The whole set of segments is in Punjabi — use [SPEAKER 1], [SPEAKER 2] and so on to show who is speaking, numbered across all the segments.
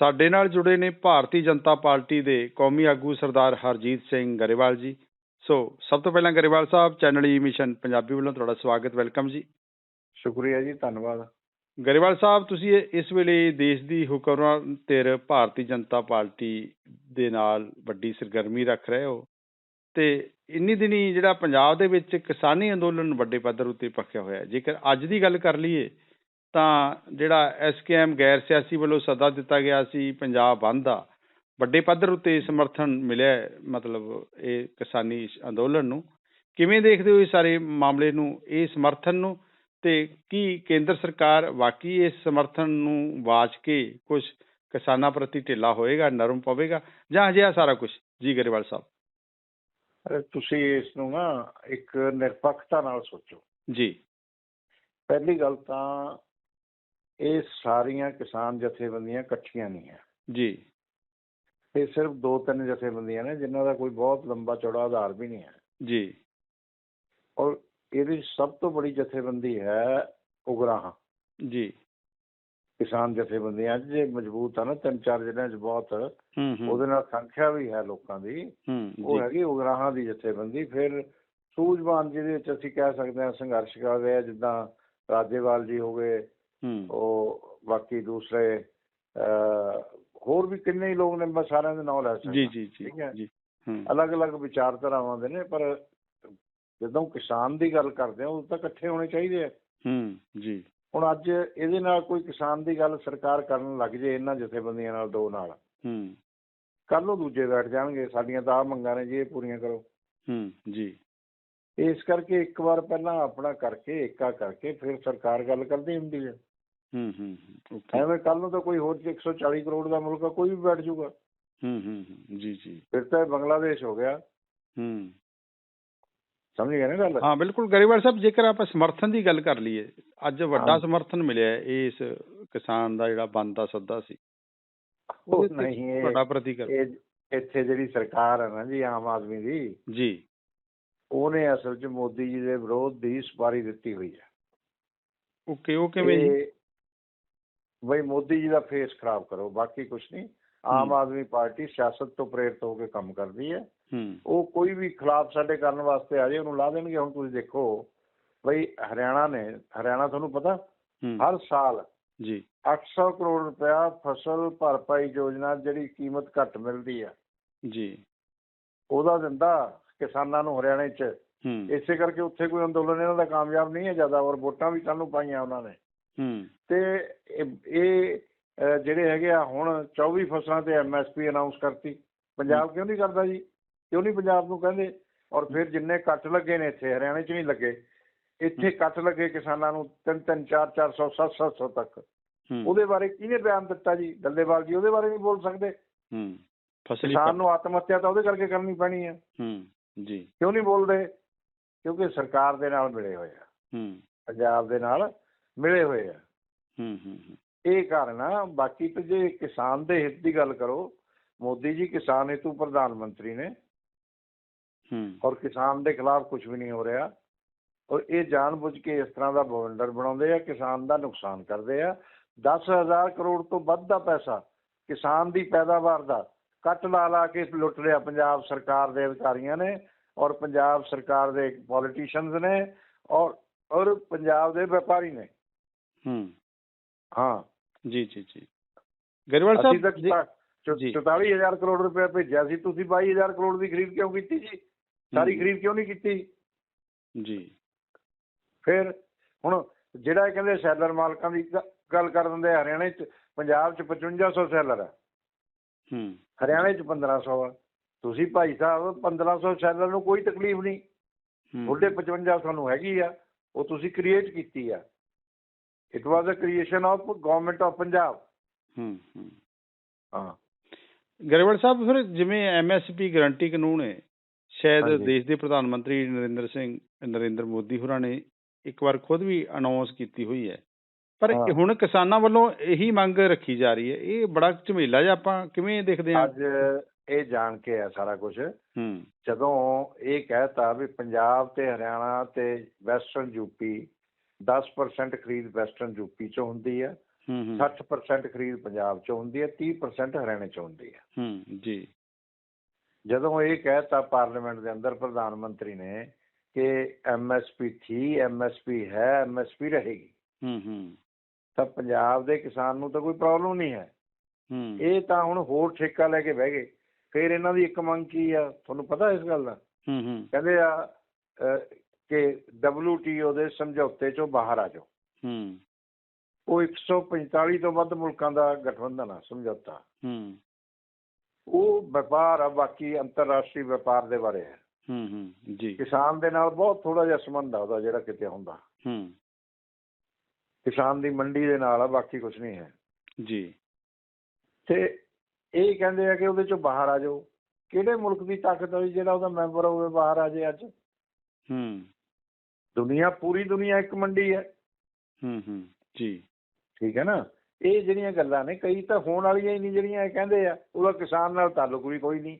[SPEAKER 1] ਸਾਡੇ ਨਾਲ ਜੁੜੇ ਨੇ ਭਾਰਤੀ ਜਨਤਾ ਪਾਰਟੀ ਦੇ ਕੌਮੀ ਆਗੂ ਸਰਦਾਰ ਹਰਜੀਤ ਸਿੰਘ ਗਰੇਵਾਲ ਜੀ ਸੋ ਸਭ ਤੋਂ ਪਹਿਲਾਂ Grewal sahib channel E mission Punjabi ਵੱਲੋਂ ਤੁਹਾਡਾ ਸਵਾਗਤ ਵੈਲਕਮ ਜੀ
[SPEAKER 2] ਸ਼ੁਕਰੀਆ ਜੀ ਧੰਨਵਾਦ
[SPEAKER 1] ਗਰੇਵਾਲ ਸਾਹਿਬ ਤੁਸੀਂ ਇਸ ਵੇਲੇ ਦੇਸ਼ ਦੀ ਹੁਕਮਰਾਨ ਧਿਰ ਭਾਰਤੀ ਜਨਤਾ ਪਾਰਟੀ ਦੇ ਨਾਲ ਵੱਡੀ ਸਰਗਰਮੀ ਰੱਖ ਰਹੇ ਹੋ ਤੇ ਇੰਨੀ ਦਿਨੀ ਜਿਹੜਾ ਪੰਜਾਬ ਦੇ ਵਿੱਚ ਕਿਸਾਨੀ ਅੰਦੋਲਨ ਵੱਡੇ ਪੱਧਰ ਉੱਤੇ ਪੱਕਿਆ ਹੋਇਆ। ਜੇਕਰ ਅੱਜ ਦੀ ਗੱਲ ਕਰ ਲਈਏ ਤਾਂ ਜਿਹੜਾ ਐਸਕੇਐਮ ਗੈਰ ਸਿਆਸੀ ਵੱਲੋਂ ਸੱਦਾ ਦਿੱਤਾ ਗਿਆ ਸੀ ਪੰਜਾਬ ਬੰਦ ਦਾ ਵੱਡੇ ਪੱਧਰ ਉੱਤੇ ਸਮਰਥਨ ਮਿਲਿਆ ਮਤਲਬ ਇਹ ਕਿਸਾਨੀ ਅੰਦੋਲਨ ਨੂੰ। ਕਿਵੇਂ ਦੇਖਦੇ ਹੋ ਇਸ ਸਾਰੇ ਮਾਮਲੇ ਨੂੰ ਇਹ ਸਮਰਥਨ ਨੂੰ ਤੇ ਕੀ ਕੇਂਦਰ ਸਰਕਾਰ ਵਾਕਈ ਇਸ ਸਮਰਥਨ ਨੂੰ ਵਾਚ ਕੇ ਕੁਝ ਕਿਸਾਨਾਂ ਪ੍ਰਤੀ ਢਿੱਲਾ ਹੋਏਗਾ ਨਰਮ ਪਵੇਗਾ ਜਾਂ ਅਜਿਹਾ ਸਾਰਾ ਕੁਝ ਜੀ ਗਰੇਵਾਲ ਸਾਹਿਬ।
[SPEAKER 2] ਅਰੇ ਤੁਸੀਂ ਇਸ ਨੂੰ ਨਾ ਇੱਕ ਨਿਰਪੱਖਤਾ ਨਾਲ ਸੋਚੋ।
[SPEAKER 1] ਜੀ।
[SPEAKER 2] ਪਹਿਲੀ ਗੱਲ ਤਾਂ ਇਹ ਸਾਰੀਆਂ ਕਿਸਾਨ ਜਥੇਬੰਦੀਆਂ ਇਕੱਠੀਆਂ ਨਹੀਂ ਹੈ।
[SPEAKER 1] ਜੀ।
[SPEAKER 2] ਇਹ ਸਿਰਫ ਦੋ ਤਿੰਨ ਜਥੇਬੰਦੀਆਂ ਨੇ ਜਿਨ੍ਹਾਂ ਦਾ ਕੋਈ ਬਹੁਤ ਲੰਬਾ ਚੌੜਾ ਆਧਾਰ ਵੀ ਨਹੀਂ ਹੈ।
[SPEAKER 1] ਜੀ।
[SPEAKER 2] ਔਰ ਇਹਦੀ ਸਭ ਤੋਂ ਬੜੀ ਜਥੇਬੰਦੀ ਹੈ ਉਗਰਾਹਾਂ।
[SPEAKER 1] ਜੀ।
[SPEAKER 2] ਕਿਸਾਨ ਜਥੇਬੰਦੀਆਂ ਜੇ ਮਜ਼ਬੂਤ ਆ ਨਾ ਤਿੰਨ ਚਾਰ ਜ਼ਿਲ੍ਹਿਆਂ 'ਚ ਬਹੁਤ ਉਹਦੇ ਨਾਲ ਸੰਖਿਆ ਵੀ ਹੈ ਲੋਕਾਂ ਦੀ। ਉਹ ਹੈਗੀ ਉਗਰਾਹਾਂ ਦੀ ਜਥੇਬੰਦੀ। ਫਿਰ ਸੂਝਵਾਨ ਜਿਹਦੇ ਵਿੱਚ ਅਸੀਂ ਕਹਿ ਸਕਦੇ ਹਾਂ ਸੰਘਰਸ਼ ਕਰ ਰਹੇ ਆ ਜਿੱਦਾਂ ਰਾਜੇਵਾਲ ਜੀ ਹੋ ਗਏ ਉਹ ਬਾਕੀ ਦੂਸਰੇ ਹੋਰ ਵੀ ਕਿੰਨੇ ਹੀ ਲੋਕ ਨੇ ਮੈਂ ਸਾਰਿਆਂ ਦੇ ਨਾਮ ਲੈ ਸਕਦਾ।
[SPEAKER 1] ਜੀ ਜੀ ਜੀ
[SPEAKER 2] ਠੀਕ ਹੈ।
[SPEAKER 1] ਜੀ ਹੂੰ।
[SPEAKER 2] ਅਲੱਗ-ਅਲੱਗ ਵਿਚਾਰਧਾਰਾਵਾਂ ਦੇ ਨੇ ਪਰ ਜਦੋਂ ਕਿਸਾਨ ਦੀ ਗੱਲ ਕਰਦੇ ਆ ਉਹ ਤਾਂ ਇਕੱਠੇ ਹੋਣੇ ਚਾਹੀਦੇ ਆ।
[SPEAKER 1] ਹੂੰ ਜੀ।
[SPEAKER 2] ਹੁਣ ਅੱਜ ਇਹਦੇ ਨਾਲ ਕੋਈ ਕਿਸਾਨ ਦੀ ਗੱਲ ਸਰਕਾਰ ਕਰਨ ਲੱਗ ਜੇ ਇਹਨਾਂ ਜਥੇਬੰਦੀਆਂ ਨਾਲ ਦੋ ਨਾਲ।
[SPEAKER 1] ਹੂੰ।
[SPEAKER 2] ਕੱਲ ਨੂੰ ਦੂਜੇ ਬੈਠ ਜਾਣਗੇ ਸਾਡੀਆਂ ਤਾਂ ਆਹ ਮੰਗਾਂ ਨੇ ਜੀ ਇਹ ਪੂਰੀਆਂ ਕਰੋ।
[SPEAKER 1] ਹੂੰ ਜੀ।
[SPEAKER 2] ਇਸ ਕਰਕੇ ਇੱਕ ਵਾਰ ਪਹਿਲਾਂ ਆਪਣਾ ਕਰਕੇ ਏਕਾ ਕਰਕੇ ਫਿਰ ਸਰਕਾਰ ਗੱਲ ਕਰਦੀ ਹੁੰਦੀ ਹੈ
[SPEAKER 1] ਹੂੰ ਹੂੰ
[SPEAKER 2] ਐਵੇਂ ਕੱਲ ਨੂੰ ਤਾਂ ਕੋਈ ਹੋਰ 140 ਕਰੋੜ ਦਾ ਮੁਲਕ ਆ ਕੋਈ ਵੀ ਬੈਠ ਜਾਊਗਾ
[SPEAKER 1] ਹੂੰ ਹੂੰ ਹੂੰ, ਜੀ ਜੀ।
[SPEAKER 2] ਫਿਰ ਤਾਂ ਬੰਗਲਾਦੇਸ਼ ਹੋ ਗਿਆ।
[SPEAKER 1] ਹੂੰ।
[SPEAKER 2] ਸਮਝ ਗਏ ਨਾ ਗੱਲ?
[SPEAKER 1] ਹਾਂ ਬਿਲਕੁਲ। ਗਰੇਵਾਲ ਸਾਹਿਬ ਜੇਕਰ ਆਪਾਂ ਸਮਰਥਨ ਦੀ ਗੱਲ ਕਰ ਲਈਏ ਅੱਜ ਵੱਡਾ। ਸਮਰਥਨ ਮਿਲਿਆ ਇਸ ਕਿਸਾਨ ਦਾ ਜਿਹੜਾ ਬੰਦ ਦਾ ਸੱਦਾ ਸੀ।
[SPEAKER 2] ਉਹ ਨਹੀਂ ਇਹ
[SPEAKER 1] ਤੁਹਾਡਾ ਪ੍ਰਤੀਕਰਮ।
[SPEAKER 2] ਇਹ ਇੱਥੇ ਜਿਹੜੀ ਸਰਕਾਰ ਹੈ ਨਾ ਜੀ ਆਮ ਆਦਮੀ ਦੀ
[SPEAKER 1] ਜੀ।
[SPEAKER 2] ਉਹਨੇ ਅਸਲ 'ਚ ਮੋਦੀ ਜੀ ਦੇ ਵਿਰੋਧ ਦੀ ਸਪਾਰੀ ਦਿੱਤੀ ਹੋਈ ਹੈ।
[SPEAKER 1] ਓਕੇ ਉਹ ਕਿਵੇਂ ਜੀ?
[SPEAKER 2] ਬਈ ਮੋਦੀ ਜੀ ਦਾ ਫੇਸ ਖਰਾਬ ਕਰੋ ਬਾਕੀ ਕੁਝ ਨਹੀਂ। ਆਮ। ਆਦਮੀ ਪਾਰਟੀ ਸਿਆਸਤ ਤੋਂ ਪ੍ਰੇਰਿਤ ਹੋ ਕੇ ਕੰਮ ਕਰਦੀ ਹੈ। ਉਹ ਕੋਈ ਵੀ ਖਿਲਾਫ ਸਾਡੇ ਕਰਨ ਵਾਸਤੇ ਆ ਜਾਏ ਉਹਨੂੰ ਲਾ ਦੇਣਗੇ। ਹੁਣ ਤੁਸੀਂ ਦੇਖੋ ਬਈ ਹਰਿਆਣਾ ਨੇ ਹਰਿਆਣਾ ਤੁਹਾਨੂੰ ਪਤਾ ਹਰ ਸਾਲ
[SPEAKER 1] ਜੀ।
[SPEAKER 2] 800 ਕਰੋੜ ਰੁਪਇਆ ਫਸਲ ਭਰਪਾਈ ਯੋਜਨਾ ਜਿਹੜੀ ਕੀਮਤ ਘੱਟ ਮਿਲਦੀ ਆ
[SPEAKER 1] ਜੀ।
[SPEAKER 2] ਉਹਦਾ ਦਿੰਦਾ ਕਿਸਾਨਾਂ ਨੂੰ ਹਰਿਆਣੇ 'ਚ। ਇਸੇ ਕਰਕੇ ਉੱਥੇ ਕੋਈ ਅੰਦੋਲਨ ਇਹਨਾਂ ਦਾ ਕਾਮਯਾਬ ਨਹੀਂ ਹੈ ਜ਼ਿਆਦਾ ਔਰ ਵੋਟਾਂ ਵੀ ਸਾਨੂੰ ਪਾਈਆਂ ਉਹਨਾਂ ਨੇ। ਤੇ ਇਹ ਜਿਹੜੇ ਹੈਗੇ ਆ ਹੁਣ 24 ਫਸਲਾਂ ਤੇ ਐਮਐਸਪੀ ਅਨਾਉਂਸ ਕਰਤੀ। ਪੰਜਾਬ ਕਿਉਂ ਨਹੀਂ ਕਰਦਾ ਜੀ? ਕਿਉਂ ਨਹੀਂ ਪੰਜਾਬ ਨੂੰ ਕਹਿੰਦੇ? ਔਰ ਫਿਰ ਜਿੰਨੇ ਕੱਟ ਲੱਗੇ ਨੇ ਇੱਥੇ ਹਰਿਆਣੇ 'ਚ ਨਹੀਂ ਲੱਗੇ। ਇੱਥੇ ਕੱਟ ਲੱਗੇ ਕਿਸਾਨਾਂ ਨੂੰ 3 3 4 400 7 700 ਤੱਕ। ਉਹਦੇ ਬਾਰੇ ਕਿਹਨੇ ਬਿਆਨ ਦਿੱਤਾ ਜੀ? ਡੱਲੇਵਾਲ ਜੀ ਉਹਦੇ ਬਾਰੇ ਨਹੀਂ ਬੋਲ ਸਕਦੇ।
[SPEAKER 1] ਹੂੰ। ਫਸਲੀ
[SPEAKER 2] ਕਿਸਾਨ ਨੂੰ ਆਤਮ ਹੱਤਿਆ ਤਾਂ ਉਹਦੇ ਕਰਕੇ ਕਰਨੀ ਪੈਣੀ ਹੈ
[SPEAKER 1] ਹੂੰ ਜੀ।
[SPEAKER 2] ਕਿਉਂ ਨਹੀਂ ਬੋਲਦੇ? ਕਿਉਂਕਿ ਸਰਕਾਰ ਦੇ ਨਾਲ ਮਿਲੇ ਹੋਏ ਆ।
[SPEAKER 1] ਹੂੰ।
[SPEAKER 2] ਪੰਜਾਬ ਦੇ ਨਾਲ ਮਿਲੇ ਹੋਏ ਆ।
[SPEAKER 1] ਹੂੰ ਹੂੰ ਹੂੰ,
[SPEAKER 2] ਇਹ ਕਾਰਨ ਆ ਬਾਕੀ ਤੇ ਜੇ ਕਿਸਾਨ ਦੇ ਹਿੱਤ ਦੀ ਗੱਲ ਕਰੋ ਮੋਦੀ ਜੀ ਕਿਸਾਨ ਹੈਤੂ ਪ੍ਰਧਾਨ ਮੰਤਰੀ ਨੇ।
[SPEAKER 1] ਹੂੰ।
[SPEAKER 2] ਔਰ ਕਿਸਾਨ ਦੇ ਖਿਲਾਫ ਕੁਝ ਵੀ ਨਹੀਂ ਹੋ ਰਿਹਾ। ਔਰ ਇਹ ਜਾਣਬੁੱਝ ਕੇ ਇਸ ਤਰ੍ਹਾਂ ਦਾ ਬਵੰਡਰ ਬਣਾਉਂਦੇ ਆ ਕਿਸਾਨ ਦਾ ਨੁਕਸਾਨ ਕਰਦੇ ਆ। 10000 ਕਰੋੜ ਤੋਂ ਵੱਧ ਦਾ ਪੈਸਾ ਕਿਸਾਨ ਦੀ ਪੈਦਾਵਾਰ ਦਾ ਕੱਟ ਲਾ ਲਾ ਕੇ ਲੁੱਟ ਲਿਆ ਪੰਜਾਬ ਸਰਕਾਰ ਦੇ ਅਧਿਕਾਰੀਆਂ ਨੇ ਔਰ ਪੰਜਾਬ ਸਰਕਾਰ ਦੇ ਪੋਲੀਟੀਸ਼ੀਅਨਸ ਨੇ ਔਰ ਔਰ ਪੰਜਾਬ ਦੇ ਵਪਾਰੀ ਨੇ।
[SPEAKER 1] ਹੂੰ।
[SPEAKER 2] ਹਾਂ।
[SPEAKER 1] ਜੀ ਜੀ ਜੀ। ਗਰੇਵਾਲ
[SPEAKER 2] ਅਸੀਂ ਤਾਂ
[SPEAKER 1] ਸਾਹਿਬ ਜੀ-
[SPEAKER 2] ਚੁ-
[SPEAKER 1] ਜੀ।
[SPEAKER 2] 44000 ਕਰੋੜ ਰੁਪਏ ਭੇਜਿਆ ਸੀ। ਤੁਸੀਂ 22000 ਕਰੋੜ ਦੀ ਖਰੀਦ ਕਿਉਂ ਕੀਤੀ ਜੀ? ਸਾਰੀ
[SPEAKER 1] ਹੂੰ।
[SPEAKER 2] ਖਰੀਦ ਕਿਉਂ ਨਹੀਂ ਕੀਤੀ?
[SPEAKER 1] ਜੀ।
[SPEAKER 2] ਫਿਰ ਹੁਣ ਜਿਹੜਾ ਇਹ ਕਹਿੰਦੇ ਸੈਲਰ ਮਾਲਕਾਂ ਦੀ ਗੱਲ ਕਰ ਦਿੰਦੇ ਹਰਿਆਣੇ ਚ ਪੰਜਾਬ ਚ 5500 ਸੈਲਰ ਹੈ
[SPEAKER 1] ਹੂੰ।
[SPEAKER 2] ਹਰਿਆਣੇ ਚ 1500 ਆ। ਤੁਸੀਂ ਭਾਈ ਸਾਹਿਬ 1500 ਸੈਲਰ ਨੂੰ ਕੋਈ ਤਕਲੀਫ ਨਹੀਂ। ਤੁਹਾਡੇ 5500 ਨੂੰ ਹੈਗੀ ਆ। ਉਹ ਤੁਸੀਂ ਕ੍ਰੀਏਟ ਕੀਤੀ ਆ। It was a creation of government of Punjab
[SPEAKER 1] hmm hmm. Grewal ਸਾਹਿਬ ਫਿਰ ਜਿਵੇਂ ਐਮਐਸਪੀ ਗਾਰੰਟੀ ਕਾਨੂੰਨ ਹੈ ਸ਼ਾਇਦ। ਦੇਸ਼ ਦੇ ਪ੍ਰਧਾਨ ਮੰਤਰੀ ਨਰਿੰਦਰ ਸਿੰਘ ਨਰਿੰਦਰ ਮੋਦੀ ਹੋਰਾਂ ਨੇ ਇੱਕ ਵਾਰ ਖੁਦ ਵੀ ਅਨਾਉਂਸ ਕੀਤੀ ਹੋਈ ਹੈ। ਪਰ। ਹੁਣ ਕਿਸਾਨਾਂ ਵੱਲੋਂ ਇਹੀ ਮੰਗ ਰੱਖੀ ਜਾ ਰਹੀ ਹੈ। ਇਹ ਬੜਾ ਝਮੇਲਾ ਜਿਹਾ ਆਪਾਂ ਕਿਵੇਂ ਦੇਖਦੇ ਹਾਂ?
[SPEAKER 2] ਅੱਜ ਇਹ ਜਾਣ ਕੇ ਆ ਸਾਰਾ ਕੁਝ
[SPEAKER 1] ਹੂੰ।
[SPEAKER 2] ਜਦੋਂ ਇਹ ਕਹਿਤਾ ਵੀ ਪੰਜਾਬ ਤੇ ਹਰਿਆਣਾ ਤੇ ਵੈਸਟਰਨ ਯੂਪੀ 10% ਖਰੀਦ ਵੈਸਟਰਨ ਯੂਪੀ ਚੋਂ ਹੁੰਦੀ ਹੈ
[SPEAKER 1] ਹੂੰ ਹੂੰ।
[SPEAKER 2] 60% ਖਰੀਦ ਪੰਜਾਬ 'ਚ ਹੁੰਦੀ ਹੈ 30% ਹਰਿਆਣੇ 'ਚ ਹੁੰਦੀ ਹੈ।
[SPEAKER 1] ਹੂੰ ਜੀ।
[SPEAKER 2] ਜਦੋਂ ਇਹ ਕਹਿਤਾ ਪਾਰਲੀਮੈਂਟ ਦੇ ਅੰਦਰ ਪ੍ਰਧਾਨ ਮੰਤਰੀ ਨੇ ਕਿ ਐਮਐਸਪੀ ਥੀ ਐਮਐਸਪੀ ਹੈ ਐਮਐਸਪੀ ਰਹੇਗੀ।
[SPEAKER 1] ਹੂੰ ਹੂੰ।
[SPEAKER 2] ਤਾਂ ਪੰਜਾਬ ਦੇ ਕਿਸਾਨ ਨੂੰ ਤਾਂ ਕੋਈ ਪ੍ਰੋਬਲਮ ਨਹੀਂ ਹੈ।
[SPEAKER 1] ਹੂੰ।
[SPEAKER 2] ਇਹ ਤਾਂ ਹੁਣ ਹੋਰ ਠੇਕਾ ਲੈ ਕੇ ਬਹਿ ਗਏ। ਫਿਰ ਇਹਨਾਂ ਦੀ ਇੱਕ ਮੰਗ ਕੀ ਆ? ਤੁਹਾਨੂੰ ਪਤਾ ਇਸ ਗੱਲ ਦਾ?
[SPEAKER 1] ਹੂੰ ਹੂੰ।
[SPEAKER 2] ਕਹਿੰਦੇ ਆ ਕਿ WTO ਦੇ ਸਮਝੌਤੇ ਚੋਂ ਬਾਹਰ ਆ ਜਾਓ।
[SPEAKER 1] ਹੂੰ।
[SPEAKER 2] ਉਹ 145 ਤੋਂ ਵੱਧ ਮੁਲਕਾਂ ਦਾ ਗਠਬੰਧਨ ਆ ਸਮਝੌਤਾ।
[SPEAKER 1] ਹੂੰ।
[SPEAKER 2] ਉਹ ਵਪਾਰ ਆ ਬਾਕੀ ਅੰਤਰਰਾਸ਼ਟਰੀ ਵਪਾਰ ਦੇ ਬਾਰੇ ਹੈ।
[SPEAKER 1] ਹੂੰ ਹੂੰ ਜੀ।
[SPEAKER 2] ਕਿਸਾਨ ਦੇ ਨਾਲ ਬਹੁਤ ਥੋੜਾ ਜਿਹਾ ਸੰਬੰਧ ਆ ਉਹਦਾ ਜਿਹੜਾ ਕਿਤੇ ਹੁੰਦਾ।
[SPEAKER 1] ਹੂੰ।
[SPEAKER 2] ਕਿਸਾਨ ਦੀ ਮੰਡੀ ਦੇ ਨਾਲ ਆ ਬਾਕੀ ਕੁਝ ਨਹੀਂ ਹੈ।
[SPEAKER 1] ਜੀ।
[SPEAKER 2] ਤੇ ਇਹ ਕਹਿੰਦੇ ਆ ਕਿ ਉਹਦੇ ਚੋਂ ਬਾਹਰ ਆ ਜਾਓ। ਕਿਹੜੇ ਮੁਲਕ ਦੀ ਤਾਕਤ ਹੋਈ ਜਿਹੜਾ ਉਹਦਾ ਮੈਂਬਰ ਹੋਵੇ ਬਾਹਰ ਆ ਜਾਏ ਅੱਜ?
[SPEAKER 1] ਹੂੰ।
[SPEAKER 2] ਦੁਨੀਆ ਪੂਰੀ ਦੁਨੀਆ ਇੱਕ ਮੰਡੀ ਹੈ।
[SPEAKER 1] ਹੂੰ ਹੂੰ ਜੀ।
[SPEAKER 2] ਠੀਕ ਹੈ ਨਾ? ਇਹ ਜਿਹੜੀਆਂ ਗੱਲਾਂ ਨੇ ਕਈ ਤਾਂ ਹੋਣ ਵਾਲੀਆਂ ਹੀ ਨਹੀਂ ਜਿਹੜੀਆਂ ਇਹ ਕਹਿੰਦੇ ਆ। ਉਹਦਾ ਕਿਸਾਨ ਨਾਲ ਤਾਲੁਕ ਵੀ ਕੋਈ ਨਹੀਂ।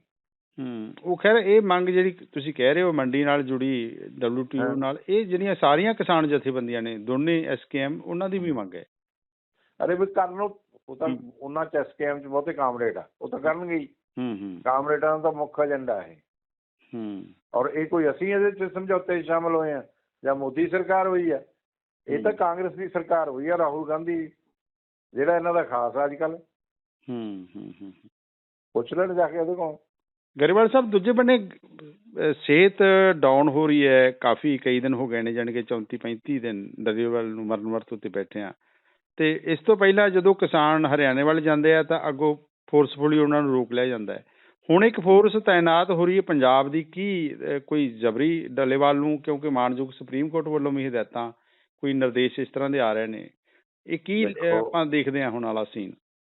[SPEAKER 1] ਹੂੰ ਉਹ ਖੈਰ ਇਹ ਮੰਗ ਜਿਹੜੀ ਤੁਸੀਂ ਕਹਿ ਰਹੇ ਹੋ ਮੰਡੀ ਨਾਲ ਜੁੜੀ WTO। ਨਾਲ ਇਹ ਜਿਹੜੀਆਂ ਸਾਰੀਆਂ ਕਿਸਾਨ ਜਥੇਬੰਦੀਆਂ ਨੇ ਦੋਨੇ ਐਸਕੇਐਮ ਉਹਨਾਂ ਦੀ ਵੀ ਮੰਗ ਹੈ।
[SPEAKER 2] ਅਰੇ ਵੀ ਕਰਨ ਨੂੰ ਉਹ ਤਾਂ। ਉਹਨਾਂ ਚ ਐਸਕੇਐਮ ਚ ਬਹੁਤੇ ਕਾਮਰੇਡ ਆ। ਉਹ ਤਾਂ ਕਰਨਗੇ ਹੀ।
[SPEAKER 1] ਹੂੰ ਹੂੰ।
[SPEAKER 2] ਕਾਮਰੇਡਾਂ ਦਾ ਮੁੱਖ ਏਜੰਡਾ ਹੈ
[SPEAKER 1] ਹੂੰ।
[SPEAKER 2] ਔਰ ਇਹ ਕੋਈ ਅਸੀਂ ਇਹਦੇ ਚ ਸਮਝੌਤੇ ਸ਼ਾਮਲ ਹੋਏ ਆ। ਜਾਂ ਮੋਦੀ ਸਰਕਾਰ ਹੋਈ ਆ ਇਹ ਤਾਂ
[SPEAKER 1] ਹੂੰ।
[SPEAKER 2] ਕਾਂਗਰਸ ਦੀ ਸਰਕਾਰ ਹੋਈ ਆ ਰਾਹੁਲ ਗਾਂਧੀ ਜਿਹੜਾ ਇਹਨਾਂ ਦਾ ਖਾਸ ਆ ਅੱਜ ਕੱਲ
[SPEAKER 1] ਹੂੰ ਹੂੰ ਹੂੰ।
[SPEAKER 2] ਪੁੱਛ ਲੈਣ ਜਾ ਕੇ ਉਹਦੇ ਕੋਲ।
[SPEAKER 1] ਗਰੇਵਾਲ ਸਾਹਿਬ ਦੂਜੇ ਬੰਨੇ ਸਿਹਤ ਡਾਊਨ ਹੋ ਰਹੀ ਹੈ ਕਾਫੀ ਕਈ ਦਿਨ ਹੋ ਗਏ ਨੇ ਜਾਣੀ ਕਿ 34 35 ਦਿਨ ਡਰੇਵਾਲ ਨੂੰ ਮਰਨ ਵਰਤ ਉੱਤੇ ਬੈਠੇ ਆ ਤੇ ਇਸ ਤੋਂ ਪਹਿਲਾਂ ਜਦੋਂ ਕਿਸਾਨ ਹਰਿਆਣੇ ਵੱਲ ਜਾਂਦੇ ਆ ਤਾਂ ਅੱਗੋਂ ਫੋਰਸਫੁਲੀ ਉਹਨਾਂ ਨੂੰ ਰੋਕ ਲਿਆ ਜਾਂਦਾ ਹੈ। ਹੁਣ ਇੱਕ ਫੋਰਸ ਤਾਇਨਾਤ ਹੋ ਰਹੀ ਹੈ ਪੰਜਾਬ ਦੀ ਕੀ ਕੋਈ ਜਬਰੀ ਡੱਲੇਵਾਲ ਨੂੰ? ਕਿਉਂਕਿ ਮਾਨਯੋਗ ਸੁਪਰੀਮ ਕੋਰਟ ਵੱਲੋਂ ਵੀ ਹਦਾਇਤਾਂ ਕੋਈ ਨਿਰਦੇਸ਼ ਇਸ ਤਰ੍ਹਾਂ ਦੇ ਆ ਰਹੇ ਨੇ। ਇਹ ਕੀ ਆਪਾਂ ਦੇਖਦੇ ਹਾਂ ਹੁਣ ਵਾਲਾ ਸੀਨ।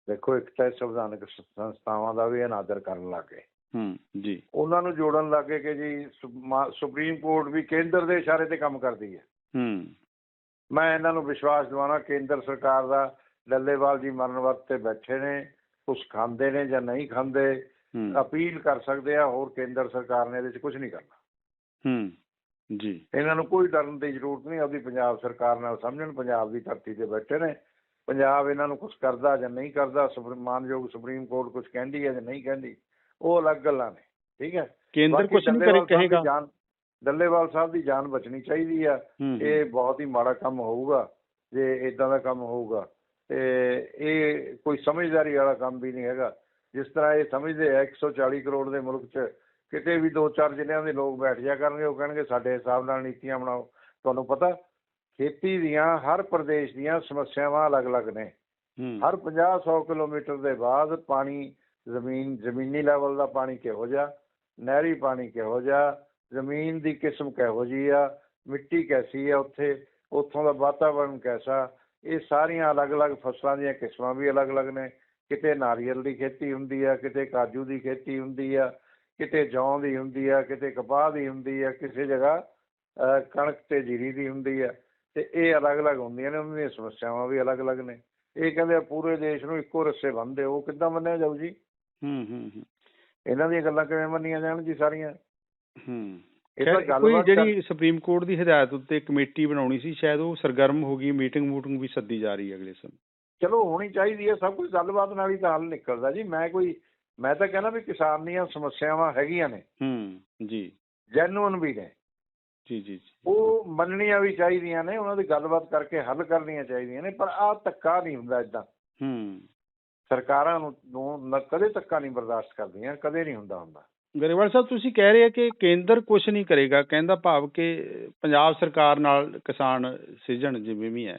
[SPEAKER 2] ਦੇਖੋ ਇੱਕ ਤਾਂ ਸੰਵਿਧਾਨਕ ਸੰਸਥਾਵਾਂ ਦਾ ਵੀ ਅਨਾਦਰ ਕਰਨ ਲੱਗ
[SPEAKER 1] ਹੂੰ ਜੀ।
[SPEAKER 2] ਉਹਨਾਂ ਨੂੰ ਜੋੜਨ ਲੱਗ ਕਿ ਜੀ ਸੁਪਰੀਮ ਕੋਰਟ ਵੀ ਕੇਂਦਰ ਦੇ ਇਸ਼ਾਰੇ ਤੇ ਕੰਮ ਕਰਦੀ ਹੈ।
[SPEAKER 1] ਹੂੰ।
[SPEAKER 2] ਮੈਂ ਇਹਨਾਂ ਨੂੰ ਵਿਸ਼ਵਾਸ ਦਿਵਾਉਣਾ ਕੇਂਦਰ ਸਰਕਾਰ ਦਾ ਲੱਲੇਵਾਲ ਜੀ ਮਰਨ ਵਰਤ ਤੇ ਬੈਠੇ ਨੇ ਕੁਛ ਖਾਂਦੇ ਨੇ ਜਾਂ ਨਹੀਂ ਖਾਂਦੇ ਅਪੀਲ ਕਰ ਸਕਦੇ ਆ ਹੋਰ ਕੇਂਦਰ ਸਰਕਾਰ ਨੇ ਇਹਦੇ 'ਚ ਕੁਝ ਨਹੀਂ ਕਰਨਾ।
[SPEAKER 1] ਹੂੰ ਜੀ।
[SPEAKER 2] ਇਹਨਾਂ ਨੂੰ ਕੋਈ ਡਰਨ ਦੀ ਜ਼ਰੂਰਤ ਨਹੀਂ ਆਪਦੀ ਪੰਜਾਬ ਸਰਕਾਰ ਨਾਲ ਸਮਝਣ ਪੰਜਾਬ ਦੀ ਧਰਤੀ ਤੇ ਬੈਠੇ ਨੇ। ਪੰਜਾਬ ਇਹਨਾਂ ਨੂੰ ਕੁਝ ਕਰਦਾ ਜਾਂ ਨਹੀਂ ਕਰਦਾ ਮਾਨਯੋਗ ਸੁਪਰੀਮ ਕੋਰਟ ਕੁਝ ਕਹਿੰਦੀ ਹੈ ਜਾਂ ਨਹੀਂ ਕਹਿੰਦੀ ਉਹ ਅਲੱਗ ਗੱਲਾਂ ਨੇ ਠੀਕ ਹੈ?
[SPEAKER 1] ਕੇਂਦਰ ਕੁਝ ਨਹੀਂ ਕਰੇ ਕਹੇਗਾ।
[SPEAKER 2] ਡੱਲੇਵਾਲ ਸਾਹਿਬ ਦੀ ਜਾਨ ਬਚਣੀ ਚਾਹੀਦੀ ਆ। ਇਹ ਬਹੁਤ ਹੀ ਮਾੜਾ ਕੰਮ ਹੋਊਗਾ ਜੇ ਇਦਾਂ ਦਾ ਕੰਮ ਹੋਊਗਾ। ਤੇ ਇਹ ਕੋਈ ਸਮਝਦਾਰੀ ਵਾਲਾ ਕੰਮ ਵੀ ਨਹੀਂ ਹੈਗਾ। ਜਿਸ ਤਰ੍ਹਾਂ ਇਹ ਸਮਝਦੇ ਆ 140 ਕਰੋੜ ਦੇ ਮੁਲਕ 'ਚ ਕਿਤੇ ਵੀ ਦੋ ਚਾਰ ਜ਼ਿਲ੍ਹਿਆਂ ਦੇ ਲੋਕ ਬੈਠ ਜਾ ਕਰਨਗੇ ਉਹ ਕਹਿਣਗੇ ਸਾਡੇ ਹਿਸਾਬ ਨਾਲ ਨੀਤੀਆਂ ਬਣਾਓ। ਤੁਹਾਨੂੰ ਪਤਾ ਖੇਤੀ ਦੀਆਂ ਹਰ ਪ੍ਰਦੇਸ਼ ਦੀਆਂ ਸਮੱਸਿਆਵਾਂ ਅਲੱਗ-ਅਲੱਗ ਨੇ। ਹਰ 50-100 ਕਿਲੋਮੀਟਰ ਦੇ ਬਾਅਦ ਪਾਣੀ ਜ਼ਮੀਨ ਜ਼ਮੀਨੀ ਲੈਵਲ ਦਾ ਪਾਣੀ ਕਿਹੋ ਜਿਹਾ ਨਹਿਰੀ ਪਾਣੀ ਕਿਹੋ ਜਿਹਾ ਜ਼ਮੀਨ ਦੀ ਕਿਸਮ ਕਿਹੋ ਜਿਹੀ ਆ ਮਿੱਟੀ ਕੈਸੀ ਆ ਉੱਥੇ ਉੱਥੋਂ ਦਾ ਵਾਤਾਵਰਣ ਕੈਸਾ ਇਹ ਸਾਰੀਆਂ ਅਲੱਗ-ਅਲੱਗ ਫਸਲਾਂ ਦੀਆਂ ਕਿਸਮਾਂ ਵੀ ਅਲੱਗ-ਅਲੱਗ ਨੇ। ਕਿਤੇ ਨਾਰੀਅਲ ਦੀ ਖੇਤੀ ਹੁੰਦੀ ਆ ਕਿਤੇ ਕਾਜੂ ਦੀ ਖੇਤੀ ਹੁੰਦੀ ਆ ਕਿਤੇ ਜੌਂ ਦੀ ਹੁੰਦੀ ਆ ਕਿਤੇ ਕਪਾਹ ਦੀ ਹੁੰਦੀ ਆ ਕਿਸੇ ਜਗ੍ਹਾ ਕਣਕ ਤੇ ਜੀਰੀ ਦੀ ਹੁੰਦੀ ਆ। ਤੇ ਇਹ ਅਲੱਗ-ਅਲੱਗ ਹੁੰਦੀਆਂ ਨੇ ਉਹਨਾਂ ਦੀਆਂ ਸਮੱਸਿਆਵਾਂ ਵੀ ਅਲੱਗ-ਅਲੱਗ ਨੇ। ਇਹ ਕਹਿੰਦੇ ਆ ਪੂਰੇ ਦੇਸ਼ ਨੂੰ ਇੱਕੋ ਰੱਸੇ ਬੰਨ੍ਹਦੇ ਉਹ ਕਿੱਦਾਂ ਮੰਨਿਆ ਜਾਊ ਜੀ?
[SPEAKER 1] ਹੂੰ ਹੂੰ ਹੂੰ।
[SPEAKER 2] ਇਹਨਾਂ ਦੀਆਂ ਗੱਲਾਂ ਕਿਵੇਂ ਮੰਨੀਆਂ ਜਾਣ ਜੀ ਸਾਰੀਆਂ?
[SPEAKER 1] ਹੂੰ। ਕੋਈ ਜਿਹੜੀ ਸੁਪਰੀਮ ਕੋਰਟ ਦੀ ਹਦਾਇਤ ਉੱਤੇ ਕਮੇਟੀ ਬਣਾਉਣੀ ਸੀ ਸ਼ਾਇਦ ਉਹ ਸਰਗਰਮ ਹੋ ਗਈ ਮੀਟਿੰਗ ਮੂਟਿੰਗ ਵੀ ਸੱਦੀ ਜਾ ਰਹੀ ਹੈ ਅਗਲੇ ਸਮੇਂ।
[SPEAKER 2] ਚਲੋ ਹੋਣੀ ਚਾਹੀਦੀ ਹੈ ਸਭ ਕੁਝ ਗੱਲਬਾਤ ਨਾਲ ਹੀ ਤਾਂ ਹੱਲ ਨਿਕਲਦਾ ਜੀ। ਮੈਂ ਕੋਈ ਮੈਂ ਤਾਂ ਕਹਿੰਦਾ ਵੀ ਕਿਸਾਨ ਦੀਆਂ ਸਮੱਸਿਆਵਾਂ ਹੈਗੀਆਂ ਨੇ।
[SPEAKER 1] ਹੂੰ ਜੀ।
[SPEAKER 2] ਜੈਨੂਅਨ ਵੀ ਨੇ।
[SPEAKER 1] ਜੀ ਜੀ ਜੀ।
[SPEAKER 2] ਉਹ ਮੰਨਣੀਆਂ ਵੀ ਚਾਹੀਦੀਆਂ ਨੇ ਉਹਨਾਂ ਦੀ ਗੱਲਬਾਤ ਕਰਕੇ ਹੱਲ ਕਰਨੀਆਂ ਚਾਹੀਦੀਆਂ ਨੇ ਪਰ ਆਹ ਧੱਕਾ ਨਹੀਂ ਹੁੰਦਾ ਇਦਾਂ।
[SPEAKER 1] ਹੂੰ।
[SPEAKER 2] ਸਰਕਾਰਾਂ ਨੂੰ ਕਦੇ ਧੱਕਾ ਨਹੀਂ ਬਰਦਾਸ਼ਤ ਕਰਦੀਆਂ ਕਦੇ ਨਹੀਂ ਹੁੰਦਾ ਹੁੰਦਾ।
[SPEAKER 1] ਗਰੇਵਾਲ ਸਾਹਿਬ ਤੁਸੀਂ ਕਹਿ ਰਹੇ ਆ ਕਿ ਕੇਂਦਰ ਕੁਝ ਨਹੀਂ ਕਰੇਗਾ ਕਹਿੰਦਾ ਭਾਵ ਕਿ ਪੰਜਾਬ ਸਰਕਾਰ ਨਾਲ ਕਿਸਾਨ ਸਿੱਝਣ ਜਿਵੇਂ ਵੀ ਹੈ।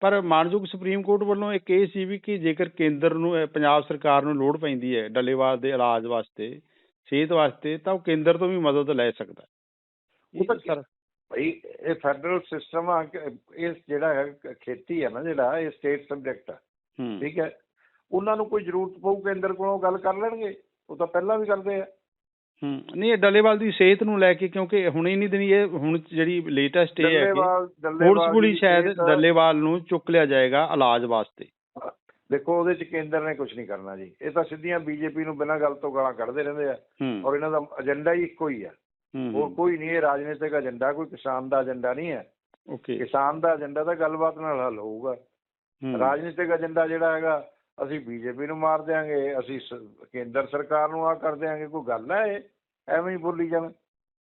[SPEAKER 1] ਪਰ ਮਾਨਯੋਗ ਸੁਪਰੀਮ ਕੋਰਟ ਵੱਲੋਂ ਇੱਕ ਇਹ ਸੀ ਵੀ ਕਿ ਜੇਕਰ ਕੇਂਦਰ ਨੂੰ ਪੰਜਾਬ ਸਰਕਾਰ ਨੂੰ ਲੋੜ ਪੈਂਦੀ ਹੈ ਡੱਲੇਵਾਲ ਦੇ ਇਲਾਜ ਵਾਸਤੇ ਸਿਹਤ ਵਾਸਤੇ ਤਾਂ ਉਹ ਕੇਂਦਰ ਤੋਂ ਵੀ ਮਦਦ ਲੈ ਸਕਦਾ ਹੈ।
[SPEAKER 2] ਉਹ ਤਾਂ
[SPEAKER 1] ਸਰ
[SPEAKER 2] ਭਈ ਇਹ ਫੈਡਰਲ ਸਿਸਟਮ ਆ ਇਹ ਜਿਹੜਾ ਹੈ ਖੇਤੀ ਹੈ ਨਾ ਜਿਹੜਾ ਇਹ ਸਟੇਟ ਸਬਜੈਕਟ ਆ।
[SPEAKER 1] ਹੂੰ।
[SPEAKER 2] ਠੀਕ ਹੈ। ਉਹਨਾਂ ਨੂੰ ਕੋਈ ਜ਼ਰੂਰਤ ਪਊ ਕੇਂਦਰ ਕੋਲੋਂ ਗੱਲ ਕਰ ਲੈਣਗੇ। ਉਹ ਤਾਂ ਪਹਿਲਾਂ ਵੀ ਕਰਦੇ ਆ।
[SPEAKER 1] ਹੂੰ ਨਹੀਂ ਇਹ ਡੱਲੇਵਾਲ ਦੀ ਸਿਹਤ ਨੂੰ ਲੈ ਕੇ ਕਿਉਂਕਿ ਹੁਣੇ ਨਹੀਂ ਦਿਨੀ ਇਹ ਹੁਣ ਜਿਹੜੀ ਲੇਟੈਸਟ ਇਹ ਹੈ ਕਿ ਫੋਰਸਫੁਲੀ ਸ਼ਾਇਦ ਡੱਲੇਵਾਲ ਨੂੰ ਚੁੱਕ ਲਿਆ ਜਾਏਗਾ ਇਲਾਜ ਵਾਸਤੇ।
[SPEAKER 2] ਦੇਖੋ ਉਹਦੇ ਚ ਕੇਂਦਰ ਨੇ ਕੁਝ ਨਹੀਂ ਕਰਨਾ ਜੀ। ਇਹ ਤਾਂ ਸਿੱਧੀਆਂ ਬੀਜੇਪੀ ਨੂੰ ਬਿਨਾਂ ਗੱਲ ਤੋਂ ਗਾਲਾਂ ਕੱਢਦੇ ਰਹਿੰਦੇ ਆ। ਔਰ ਇਹਨਾਂ ਦਾ ਏਜੰਡਾ ਹੀ ਇੱਕੋ ਹੀ ਆ। ਹੋਰ ਕੋਈ ਨਹੀਂ ਇਹ ਰਾਜਨੀਤਿਕ ਏਜੰਡਾ ਕੋਈ ਕਿਸਾਨ ਦਾ ਏਜੰਡਾ ਨਹੀਂ ਹੈ।
[SPEAKER 1] ਓਕੇ।
[SPEAKER 2] ਕਿਸਾਨ ਦਾ ਏਜੰਡਾ ਤਾਂ ਗੱਲਬਾਤ ਨਾਲ ਹੱਲ ਹੋਊਗਾ। ਰਾਜਨੀਤਿਕ ਏਜੰਡਾ ਜਿਹੜਾ ਹੈਗਾ ਅਸੀਂ ਬੀਜੇਪੀ ਨੂੰ ਮਾਰ ਦਿਆਂਗੇ ਅਸੀਂ ਸ- ਕੇਂਦਰ ਸਰਕਾਰ ਨੂੰ ਆ ਕਰ ਦਿਆਂਗੇ ਕੋਈ ਗੱਲ ਹੈ ਇਹ? ਐਵੇਂ ਹੀ ਬੋਲੀ ਜਾਣ।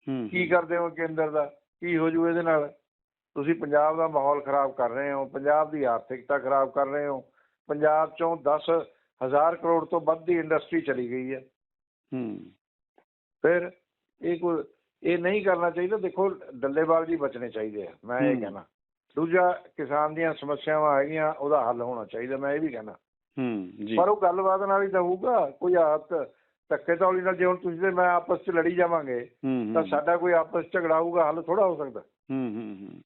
[SPEAKER 1] ਹੂੰ,
[SPEAKER 2] ਕੀ ਕਰਦੇ ਹੋ ਕੇਂਦਰ ਦਾ? ਕੀ ਹੋ ਜੂ ਇਹਦੇ ਨਾਲ? ਤੁਸੀਂ ਪੰਜਾਬ ਦਾ ਮਾਹੌਲ ਖਰਾਬ ਕਰ ਰਹੇ ਹੋ ਪੰਜਾਬ ਦੀ ਆਰਥਿਕਤਾ ਖਰਾਬ ਕਰ ਰਹੇ ਹੋ ਪੰਜਾਬ ਚੋਂ 10 ਹਜ਼ਾਰ ਕਰੋੜ ਤੋਂ ਵੱਧ ਦੀ ਇੰਡਸਟਰੀ ਚਲੀ ਗਈ ਹੈ।
[SPEAKER 1] ਹੂੰ।
[SPEAKER 2] ਫਿਰ ਇਹ ਕੋਈ ਇਹ ਨਹੀਂ ਕਰਨਾ ਚਾਹੀਦਾ ਦੇਖੋ ਡੱਲੇਵਾਲ ਜੀ ਬਚਣੇ ਚਾਹੀਦੇ ਆ ਮੈਂ ਇਹ
[SPEAKER 1] ਹੂੰ।
[SPEAKER 2] ਕਹਿਣਾ। ਦੂਜਾ ਕਿਸਾਨ ਦੀਆਂ ਸਮੱਸਿਆਵਾਂ ਹੈਗੀਆਂ ਉਹਦਾ ਹੱਲ ਹੋਣਾ ਚਾਹੀਦਾ ਮੈਂ ਇਹ ਵੀ ਕਹਿਣਾ।
[SPEAKER 1] ਹੂੰ ਜੀ।
[SPEAKER 2] ਪਰ ਉਹ ਗੱਲਬਾਤ ਨਾਲ ਹੀ ਤਾਂ ਹੋਊਗਾ ਕੋਈ ਹੱਥ ਧੱਕੇ ਤੌਲੀ ਨਾਲ ਜੇ ਹੁਣ ਤੁਸੀਂ ਤੇ ਮੈਂ ਆਪਸ 'ਚ ਲੜੀ ਜਾਵਾਂਗੇ ਤਾਂ ਸਾਡਾ ਕੋਈ ਆਪਸ 'ਚ ਝਗੜਾ ਹੋਊਗਾ ਹੱਲ ਥੋੜਾ ਹੋ ਸਕਦਾ।
[SPEAKER 1] ਹੂੰ ਹੂੰ ਹੂੰ।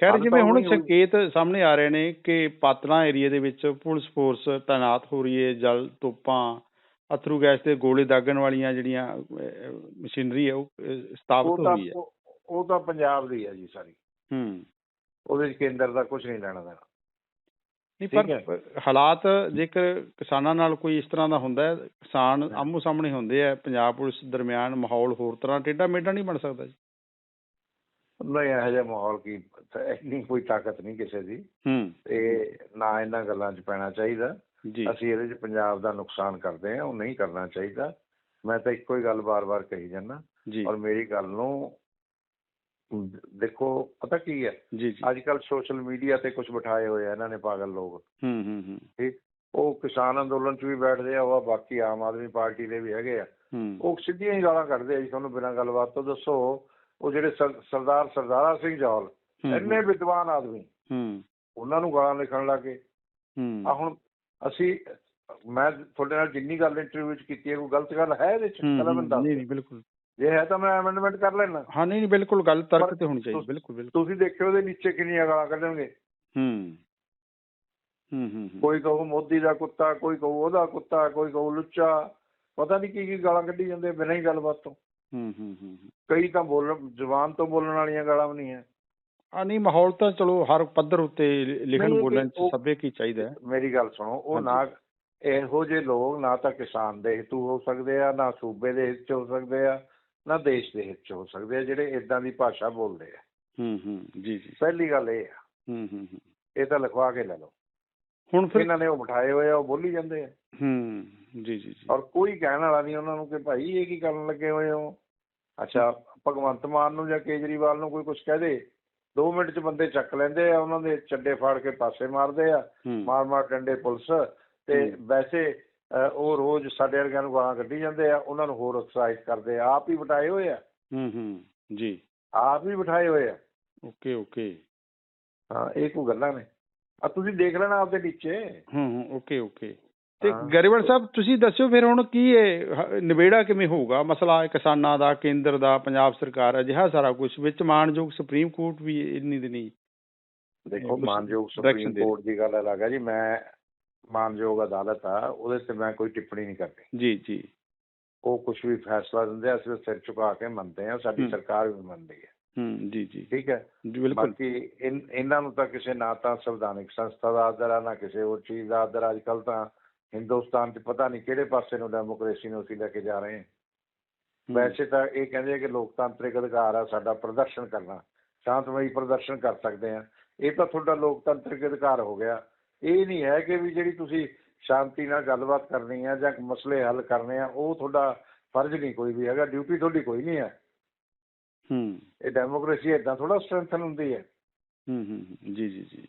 [SPEAKER 1] ਖੈਰ ਜਿਵੇਂ ਹੁਣ। ਸੰਕੇਤ ਸਾਹਮਣੇ ਆ ਰਹੇ ਨੇ ਕਿ ਪਾਤਲਾਂ ਏਰੀਆ ਦੇ ਵਿੱਚ ਪੁਲਿਸ ਫੋਰਸ ਤਾਇਨਾਤ ਹੋ ਰਹੀ ਹੈ ਜਲ ਤੋਪਾਂ ਅਥਰੂ ਗੈਸ ਤੇ ਗੋਲੇ ਦਾਗਣ ਵਾਲੀਆਂ ਜਿਹੜੀਆਂ ਮਸ਼ੀਨਰੀ ਹੈ ਉਹ ਸਥਾਪਿਤ ਹੋ ਰਹੀ ਹੈ।
[SPEAKER 2] ਉਹ- ਤਾਂ ਪੰਜਾਬ ਦੀ ਹੈ ਜੀ ਸਾਰੀ।
[SPEAKER 1] ਹੂੰ।
[SPEAKER 2] ਉਹਦੇ 'ਚ ਕੇਂਦਰ ਦਾ ਕੁਝ ਨਹੀਂ ਲੈਣਾ ਦੇਣਾ।
[SPEAKER 1] ਨਹੀਂ ਪਰ ਹਾਲਾਤ ਜੇਕਰ ਕਿਸਾਨਾਂ ਨਾਲ ਕੋਈ ਇਸ ਤਰ੍ਹਾਂ ਦਾ ਹੁੰਦਾ ਹੈ ਕਿਸਾਨ ਆਮੋ ਸਾਹਮਣੇ ਹੁੰਦੇ ਆ ਪੰਜਾਬ ਪੁਲਿਸ ਦਰਮਿਆਨ ਮਾਹੌਲ ਹੋਰ ਤਰ੍ਹਾਂ ਟੇਢਾ ਮੇਢਾ ਨਹੀਂ ਬਣ ਸਕਦਾ ਜੀ?
[SPEAKER 2] ਨਹੀਂ ਇਹੋ ਜਿਹਾ ਮਾਹੌਲ ਕੀ ਇੰਨੀ ਕੋਈ ਤਾਕਤ ਨਹੀਂ ਕਿਸੇ ਦੀ।
[SPEAKER 1] ਹੂੰ।
[SPEAKER 2] ਤੇ ਨਾ ਇਹਨਾਂ ਗੱਲਾਂ 'ਚ ਪੈਣਾ ਚਾਹੀਦਾ।
[SPEAKER 1] ਜੀ।
[SPEAKER 2] ਅਸੀਂ ਇਹਦੇ 'ਚ ਪੰਜਾਬ ਦਾ ਨੁਕਸਾਨ ਕਰਦੇ ਹਾਂ ਉਹ ਨਹੀਂ ਕਰਨਾ ਚਾਹੀਦਾ। ਮੈਂ ਤਾਂ ਇੱਕੋ ਹੀ ਗੱਲ ਬਾਰ-ਬਾਰ ਕਹੀ ਜਾਂਦਾ
[SPEAKER 1] ਜੀ।
[SPEAKER 2] ਔਰ ਮੇਰੀ ਗੱਲ ਨੂੰ ਦੇਖੋ ਪਤਾ ਕੀ ਹੈ?
[SPEAKER 1] ਜੀ ਜੀ।
[SPEAKER 2] ਅੱਜ ਕੱਲ ਸੋਸ਼ਲ ਮੀਡੀਆ ਤੇ ਕੁਝ ਬਿਠਾਏ ਹੋਏ ਆ ਇਹਨਾਂ ਨੇ ਪਾਗਲ ਲੋਕ।
[SPEAKER 1] ਹੂੰ ਹੂੰ ਹੂੰ।
[SPEAKER 2] ਠੀਕ? ਉਹ ਕਿਸਾਨ ਅੰਦੋਲਨ 'ਚ ਵੀ ਬੈਠਦੇ ਆ ਉਹ ਬਾਕੀ ਆਮ ਆਦਮੀ ਪਾਰਟੀ ਦੇ ਵੀ ਹੈਗੇ ਆ। ਉਹ ਸਿੱਧੀਆਂ ਹੀ ਗਾਲਾਂ ਕੱਢਦੇ ਆ ਜੀ ਤੁਹਾਨੂੰ ਬਿਨਾਂ ਗੱਲਬਾਤ ਤੋਂ ਦੱਸੋ ਉਹ ਜਿਹੜੇ ਸਰ- ਸਰਦਾਰ ਸਰਦਾਰਾ ਸਿੰਘ ਜੌਲ ਇੰਨੇ ਵਿਦਵਾਨ ਆਦਮੀ।
[SPEAKER 1] ਹੂੰ।
[SPEAKER 2] ਉਹਨਾਂ ਨੂੰ ਗਾਲਾਂ ਲਿਖਣ ਲੱਗੇ। ਆ
[SPEAKER 1] ਹੂੰ
[SPEAKER 2] ਹੁਣ ਅਸੀਂ ਮੈਂ ਤੁਹਾਡੇ ਨਾਲ ਜਿੰਨੀ ਗੱਲ ਇੰਟਰਵਿਊ ਵਿੱਚ ਕੀਤੀ ਹੈ ਕੋਈ ਗਲਤ ਗੱਲ ਹੈ ਇਹਦੇ ਚ? ਦੱਸ
[SPEAKER 1] ਨਹੀਂ। ਨਹੀਂ ਬਿਲਕੁਲ।
[SPEAKER 2] ਜੇ ਹੈ ਤਾਂ ਮੈਂ ਅਮੈਂਡਮੈਂਟ ਕਰ ਲੈਣਾ
[SPEAKER 1] ਹਾਂ ਨਹੀਂ ਨਹੀਂ ਬਿਲਕੁਲ ਗੱਲ ਤਰਕ ਤੇ ਹੋਣੀ ਚਾਹੀਦੀ ਬਿਲਕੁਲ ਬਿਲਕੁਲ।
[SPEAKER 2] ਤੁਸੀਂ ਦੇਖਿਓ ਉਹਦੇ ਨੀਚੇ ਕਿੰਨੀਆਂ ਗਾਲਾਂ ਕੱਢਣਗੇ।
[SPEAKER 1] ਹੂੰ ਹੂੰ ਹੂੰ ਹੂੰ।
[SPEAKER 2] ਕੋਈ ਕਹੂ ਮੋਦੀ ਦਾ ਕੁੱਤਾ ਕੋਈ ਕਹੂ ਉਹਦਾ ਕੁੱਤਾ ਕੋਈ ਕਹੂ ਲੁੱਚਾ। ਪਤਾ ਨਹੀਂ ਕੀ ਕੀ ਗਾਲਾਂ ਕੱਢੀ ਜਾਂਦੇ ਬਿਨਾਂ ਹੀ ਗੱਲਬਾਤ ਤੋਂ।
[SPEAKER 1] ਹੂੰ ਹੂੰ ਹੂੰ ਹੂੰ।
[SPEAKER 2] ਕਈ ਤਾਂ ਬੋਲਣ ਜ਼ੁਬਾਨ ਤੋਂ ਬੋਲਣ ਵਾਲੀਆਂ ਗਾਲਾਂ ਵੀ ਨਹੀਂ ਹੈ।
[SPEAKER 1] ਆ ਨਹੀਂ ਮਾਹੌਲ ਤਾਂ ਚਲੋ ਹਰ ਪੱਧਰ ਉੱਤੇ ਲਿਖਣ ਬੋਲਣ ਚ ਸਭੇ ਕੀ ਚਾਹੀਦਾ
[SPEAKER 2] ਮੇਰੀ ਗੱਲ ਸੁਣੋ ਉਹ ਨਾ ਇਹੋ ਜਿਹੇ ਲੋਕ ਨਾ ਤਾਂ ਕਿਸਾਨ ਦੇ ਹਿੱਤੂ ਹੋ ਸਕਦੇ ਆ ਨਾ ਸੂਬੇ ਦੇ ਹਿੱਤ ਚ ਹੋ ਸਕਦੇ ਆ। ਨਾ ਦੇਸ਼ ਦੇ ਹਿੱਤ ਚ ਹੋ ਸਕਦੇ ਆ ਜਿਹੜੇ ਇਦਾਂ ਦੀ ਭਾਸ਼ਾ ਬੋਲਦੇ ਆ।
[SPEAKER 1] ਹੂੰ ਹੂੰ ਜੀ ਜੀ।
[SPEAKER 2] ਪਹਿਲੀ ਗੱਲ ਇਹ ਆ।
[SPEAKER 1] ਹੂੰ ਹੂੰ ਹੂੰ।
[SPEAKER 2] ਇਹ ਤਾਂ ਲਿਖਵਾ ਕੇ ਲੈ ਲਓ।
[SPEAKER 1] ਹੁਣ ਫਿਰ
[SPEAKER 2] ਇਹਨਾਂ ਨੇ ਉਹ ਬਿਠਾਏ ਹੋਏ ਆ ਉਹ ਬੋਲੀ ਜਾਂਦੇ ਆ।
[SPEAKER 1] ਹੂੰ ਜੀ ਜੀ ਜੀ।
[SPEAKER 2] ਔਰ ਕੋਈ ਕਹਿਣ ਵਾਲਾ ਨਹੀਂ ਉਹਨਾਂ ਨੂੰ ਕਿ ਭਾਈ ਇਹ ਕੀ ਕਰਨ ਲੱਗੇ ਹੋਏ ਹੋ? ਅੱਛਾ ਭਗਵੰਤ ਮਾਨ ਨੂੰ ਜਾਂ ਕੇਜਰੀਵਾਲ ਨੂੰ ਕੋਈ ਕੁਝ ਕਹਿ ਦੇ। 2 ਮਿੰਟ 'ਚ ਬੰਦੇ ਚੱਕ ਲੈਂਦੇ ਆ ਉਹਨਾਂ ਦੇ ਚੱਡੇ ਫਾੜ ਕੇ ਪਾਸੇ ਮਾਰਦੇ ਆ। ਮਾਰ ਮਾਰ ਡੰਡੇ ਪੁਲਿਸ ਤੇ। ਵੈਸੇ ਉਹ ਰੋਜ਼ ਸਾਡੇ ਵਰਗਿਆਂ ਨੂੰ ਗਾਲਾਂ ਕੱਢੀ ਜਾਂਦੇ ਆ ਉਹਨਾਂ ਨੂੰ ਹੋਰ ਉਤਸ਼ਾਹਿਤ ਕਰਦੇ ਆ। ਆਪ ਹੀ ਬਿਠਾਏ ਹੋਏ ਆ।
[SPEAKER 1] ਹੂੰ ਹੂੰ ਜੀ।
[SPEAKER 2] ਆਪ ਹੀ ਬਿਠਾਏ ਹੋਏ ਆ।
[SPEAKER 1] Okay okay.
[SPEAKER 2] ਹਾਂ ਇਹ ਕੋਈ ਗੱਲਾਂ ਨੇ। ਆ ਤੁਸੀਂ ਦੇਖ ਲੈਣਾ ਆਪਦੇ ਨੀਚੇ।
[SPEAKER 1] ਹੂੰ ਹੂੰ ਓਕੇ ਓਕੇ। ਤੇ। ਗਰੇਵਾਲ ਸਾਹਿਬ ਤੁਸੀਂ ਦੱਸਿਓ ਫਿਰ ਹੁਣ ਕੀ ਇਹ ਨਿਬੇੜਾ ਕਿਵੇਂ ਹੋਊਗਾ? ਮਸਲਾ ਕਿਸਾਨਾਂ ਦਾ ਕੇਂਦਰ ਦਾ ਪੰਜਾਬ ਸਰਕਾਰ ਅਜਿਹਾ ਸਾਰਾ ਕੁਝ ਵਿੱਚ ਮਾਨਯੋਗ ਸੁਪਰੀਮ ਕੋਰਟ ਵੀ ਇੰਨੀ ਦਿਨੀ
[SPEAKER 2] ਦੇਖੋ ਮਾਨਯੋਗ ਸੁਪਰੀਮ ਕੋਰਟ ਦੀ ਗੱਲ ਅਲੱਗ ਹੈ ਜੀ। ਮੈਂ ਮਾਨਯੋਗ ਅਦਾਲਤ ਆ ਉਹਦੇ ਤੇ ਮੈਂ ਕੋਈ ਟਿੱਪਣੀ ਨਹੀਂ ਕਰਦੀ।
[SPEAKER 1] ਜੀ ਜੀ।
[SPEAKER 2] ਉਹ ਕੁਝ ਵੀ ਫੈਸਲਾ ਦਿੰਦੇ ਆ ਅਸੀਂ ਸਿਰ ਝੁਕਾ ਕੇ ਮੰਨਦੇ ਆ ਸਾਡੀ। ਸਰਕਾਰ ਵੀ ਮੰਨਦੀ ਹੈ।
[SPEAKER 1] ਹੂੰ ਜੀ ਜੀ।
[SPEAKER 2] ਠੀਕ ਹੈ?
[SPEAKER 1] ਬਿਲਕੁਲ।
[SPEAKER 2] ਬਾਕੀ ਇਹਨਾਂ ਨੂੰ ਤਾਂ ਕਿਸੇ ਨਾ ਤਾਂ ਸੰਵਿਧਾਨਿਕ ਸੰਸਥਾ ਦਾ ਆਦਰ ਆ ਨਾ ਕਿਸੇ ਹੋਰ ਚੀਜ਼ ਦਾ ਆਦਰ ਅੱਜ ਕੱਲ ਤਾਂ ਹਿੰਦੁਸਤਾਨ 'ਚ ਪਤਾ ਨਹੀਂ ਕਿਹੜੇ ਪਾਸੇ ਨੂੰ ਡੈਮੋਕ੍ਰੇਸੀ ਨੂੰ ਅਸੀਂ ਲੈ ਕੇ ਜਾ ਰਹੇ ਹਾਂ। ਵੈਸੇ ਤਾਂ ਇਹ ਕਹਿੰਦੇ ਆ ਕਿ ਲੋਕਤਾਂਤਰਿਕ ਅਧਿਕਾਰ ਆ ਸਾਡਾ ਪ੍ਰਦਰਸ਼ਨ ਕਰਨਾ। ਸ਼ਾਂਤਮਈ ਪ੍ਰਦਰਸ਼ਨ ਕਰ ਸਕਦੇ ਆ ਇਹ ਤਾਂ ਤੁਹਾਡਾ ਲੋਕਤਾਂਤਰਿਕ ਅਧਿਕਾਰ ਹੋ ਗਿਆ। ਇਹ ਨਹੀਂ ਹੈ ਕਿ ਵੀ ਜਿਹੜੀ ਤੁਸੀਂ ਸ਼ਾਂਤੀ ਨਾਲ ਗੱਲਬਾਤ ਕਰਨੀ ਆ ਜਾਂ ਮਸਲੇ ਹੱਲ ਕਰਨੇ ਆ ਉਹ ਤੁਹਾਡਾ ਫਰਜ਼ ਨਹੀਂ ਕੋਈ ਵੀ ਹੈਗਾ ਡਿਊਟੀ ਤੁਹਾਡੀ ਕੋਈ ਨਹੀਂ ਹੈ।
[SPEAKER 1] ਹੂੰ।
[SPEAKER 2] ਇਹ ਡੈਮੋਕ੍ਰੇਸੀ ਇਦਾਂ ਥੋੜਾ ਸਟਰੈਂਥਨ ਹੁੰਦੀ ਹੈ।
[SPEAKER 1] ਹੂੰ ਹੂੰ ਹੂੰ, ਜੀ ਜੀ ਜੀ।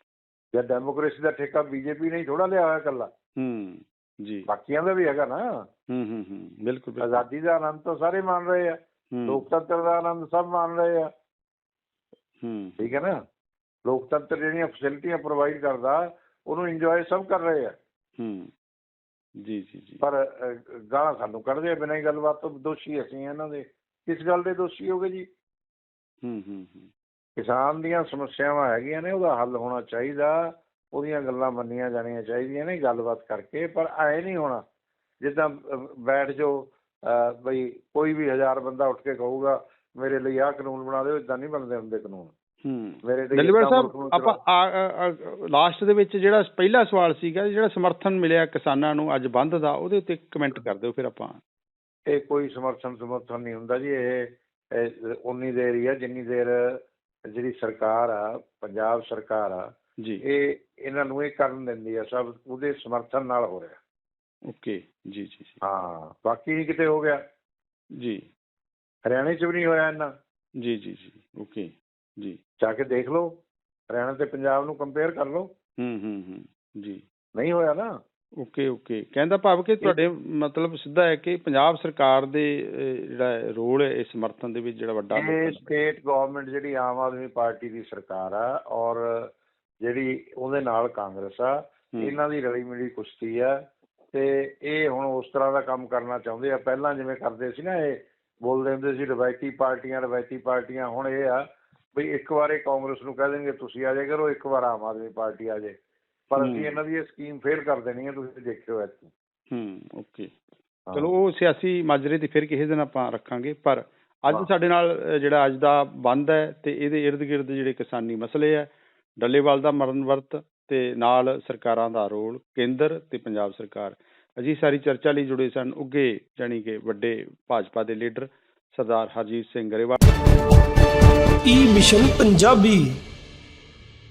[SPEAKER 2] ਜਾਂ ਡੈਮੋਕ੍ਰੇਸੀ ਦਾ ਠੇਕਾ ਬੀਜੇਪੀ ਨੇ ਥੋੜਾ ਲਿਆ ਹੋਇਆ ਇਕੱਲਾ।
[SPEAKER 1] ਹੂੰ ਜੀ।
[SPEAKER 2] ਬਾਕੀਆਂ ਦਾ ਵੀ ਹੈਗਾ ਨਾ।
[SPEAKER 1] ਹੂੰ ਹੂੰ ਹੂੰ ਬਿਲਕੁਲ
[SPEAKER 2] ਆਜ਼ਾਦੀ ਦਾ ਆਨੰਦ ਤਾਂ ਸਾਰੇ ਮੰਨ ਰਹੇ ਆ।
[SPEAKER 1] ਹੂੰ,
[SPEAKER 2] ਲੋਕਤੰਤਰ ਦਾ ਆਨੰਦ ਸਭ ਮੰਨ ਰਹੇ ਆ।
[SPEAKER 1] ਹੂੰ।
[SPEAKER 2] ਠੀਕ ਹੈ ਨਾ? ਲੋਕਤੰਤਰ ਜਿਹੜੀਆਂ ਫੈਸਿਲਿਟੀਆਂ ਪ੍ਰੋਵਾਈਡ ਕਰਦਾ ਉਹਨੂੰ ਇੰਜੋਏ ਸਭ ਕਰ ਰਹੇ ਆ।
[SPEAKER 1] ਹੂੰ ਜੀ ਜੀ ਜੀ।
[SPEAKER 2] ਪਰ ਗਾਲਾਂ ਸਾਨੂੰ ਕੱਢਦੇ ਆ ਬਿਨਾਂ ਹੀ ਗੱਲਬਾਤ ਤੋਂ ਦੋਸ਼ੀ ਅਸੀਂ ਇਹਨਾਂ ਦੇ। ਕਿਸ ਗੱਲ ਦੇ ਦੋਸ਼ੀ ਹੋਗੇ ਜੀ।
[SPEAKER 1] ਹੂੰ ਹੂੰ
[SPEAKER 2] ਕਿਸਾਨ ਦੀਆਂ ਸਮੱਸਿਆਵਾਂ ਹੈਗੀਆਂ ਨੇ ਉਹਦਾ ਹੱਲ ਹੋਣਾ ਚਾਹੀਦਾ। ਉਹਦੀਆਂ ਗੱਲਾਂ ਮੰਨੀਆਂ ਜਾਣੀਆਂ ਚਾਹੀਦੀਆਂ ਨੇ ਗੱਲਬਾਤ ਕਰਕੇ ਪਰ ਐ ਨਹੀਂ ਹੋਣਾ। ਜਿੱਦਾਂ ਬੈਠ ਜੋ ਬਈ ਕੋਈ ਵੀ ਹਜ਼ਾਰ ਬੰਦਾ ਉੱਠ ਕੇ ਕਹੂਗਾ ਮੇਰੇ ਲਈ ਆਹ ਕਾਨੂੰਨ ਬਣਾ ਦਿਓ ਇਦਾਂ ਨਹੀਂ ਬਣਦੇ ਹੁੰਦੇ ਕਾਨੂੰਨ।
[SPEAKER 1] ਦਲੀਵਰ ਸਾਹਿਬ ਆਪਾਂ ਲਾਸਟ ਦੇ ਵਿੱਚ ਜਿਹੜਾ ਪਹਿਲਾ ਸਵਾਲ ਸੀਗਾ ਜਿਹੜਾ ਸਮਰਥਨ ਮਿਲਿਆ ਕਿਸਾਨਾਂ ਨੂੰ ਅੱਜ ਬੰਦ ਦਾ ਉਹਦੇ ਉੱਤੇ ਕਮੈਂਟ ਕਰ ਦਿਓ ਫਿਰ ਆਪਾਂ।
[SPEAKER 2] ਇਹ ਕੋਈ ਸਮਰਥਨ ਸਮਰਥਨ ਨਹੀਂ ਹੁੰਦਾ ਜੀ ਇਹ ਉਨੀ ਦੇਰ ਹੀ ਆ ਜਿੰਨੀ ਦੇਰ ਜਿਹੜੀ ਸਰਕਾਰ ਆ ਪੰਜਾਬ ਸਰਕਾਰ ਆ
[SPEAKER 1] ਜੀ।
[SPEAKER 2] ਇਹ ਇਹਨਾਂ ਨੂੰ ਇਹ ਕਰਨ ਦਿੰਦੀ ਆ ਸਭ ਉਹਦੇ ਸਮਰਥਨ ਨਾਲ ਹੋ ਰਿਹਾ।
[SPEAKER 1] ਓਕੇ ਜੀ ਜੀ
[SPEAKER 2] ਹਾਂ ਬਾਕੀ ਨਹੀਂ ਕਿਤੇ ਹੋ ਗਿਆ।
[SPEAKER 1] ਜੀ।
[SPEAKER 2] ਹਰਿਆਣੇ 'ਚ ਵੀ ਨਹੀਂ ਹੋਇਆ ਇੰਨਾ।
[SPEAKER 1] ਜੀ ਜੀ ਜੀ ਓਕੇ ਜੀ।
[SPEAKER 2] ਜਾ ਕੇ ਦੇਖ ਲਓ ਹਰਿਆਣਾ ਤੇ ਪੰਜਾਬ ਨੂੰ ਕੰਪੇਅਰ ਕਰ ਲਓ।
[SPEAKER 1] ਹੂੰ ਹੂੰ ਹੂੰ। ਜੀ।
[SPEAKER 2] ਨਹੀਂ ਹੋਇਆ ਨਾ।
[SPEAKER 1] Okay okay. ਕਹਿੰਦਾ ਭਾਵ ਕਿ ਤੁਹਾਡੇ ਮਤਲਬ ਸਿੱਧਾ ਹੈ ਕਿ ਪੰਜਾਬ ਸਰਕਾਰ ਦੇ ਜਿਹੜਾ ਰੋਲ ਹੈ ਇਸ ਸਮਰਥਨ ਦੇ ਵਿੱਚ ਜਿਹੜਾ ਵੱਡਾ
[SPEAKER 2] ਇਹ ਸਟੇਟ ਗਵਰਨਮੈਂਟ ਜਿਹੜੀ ਆਮ ਆਦਮੀ ਪਾਰਟੀ ਦੀ ਸਰਕਾਰ ਆ ਔਰ ਜਿਹੜੀ ਉਹਦੇ ਨਾਲ ਕਾਂਗਰਸ ਆ ਇਹਨਾਂ ਦੀ ਰਲੀ ਮਿਲੀ ਕੁਸ਼ਤੀ ਆ ਤੇ ਇਹ ਹੁਣ ਉਸ ਤਰ੍ਹਾਂ ਦਾ ਕੰਮ ਕਰਨਾ ਚਾਹੁੰਦੇ ਆ। ਪਹਿਲਾਂ ਜਿਵੇਂ ਕਰਦੇ ਸੀ ਨਾ ਇਹ ਬੋਲਦੇ ਹੁੰਦੇ ਸੀ ਰਵਾਇਤੀ ਪਾਰਟੀਆਂ ਰਵਾਇਤੀ ਪਾਰਟੀਆਂ ਹੁਣ ਇਹ ਆ ਵੀ ਇੱਕ ਵਾਰ ਕਾਂਗਰਸ ਨੂੰ ਕਹਿ ਦੇਣਗੇ ਤੁਸੀਂ ਆ ਜਾਇਆ ਕਰੋ ਇੱਕ ਵਾਰ ਆਮ ਆਦਮੀ ਪਾਰਟੀ ਆ ਜਾਏ ਪਰ। ਅਸੀਂ ਇਹਨਾਂ ਦੀ ਇਹ ਸਕੀਮ ਫੇਲ ਕਰ ਦੇਣੀ ਹੈ ਤੁਸੀਂ ਦੇਖਿਓ ਇੱਥੇ
[SPEAKER 1] ਹੂੰ ਓਕੇ। ਚਲੋ ਉਹ ਸਿਆਸੀ ਮਾਜਰੇ ਤੇ ਫਿਰ ਕਿਸੇ ਦਿਨ ਆਪਾਂ ਰੱਖਾਂਗੇ ਪਰ ਅੱਜ। ਸਾਡੇ ਨਾਲ ਜਿਹੜਾ ਅੱਜ ਦਾ ਬੰਦ ਹੈ ਤੇ ਇਹਦੇ ਇਰਦ ਗਿਰਦ ਜਿਹੜੇ ਕਿਸਾਨੀ ਮਸਲੇ ਹੈ ਡੱਲੇਵਾਲ ਦਾ ਮਰਨ ਵਰਤ ਤੇ ਨਾਲ ਸਰਕਾਰਾਂ ਦਾ ਰੋਲ ਕੇਂਦਰ ਤੇ ਪੰਜਾਬ ਸਰਕਾਰ ਅਜੀ ਸਾਰੀ ਚਰਚਾ ਲਈ ਜੁੜੇ ਸਨ ਉੱਗੇ ਜਾਣੀ ਕਿ ਵੱਡੇ ਭਾਜਪਾ ਦੇ leader Sardar Harjit Singh Grewal.
[SPEAKER 3] E mission Punjabi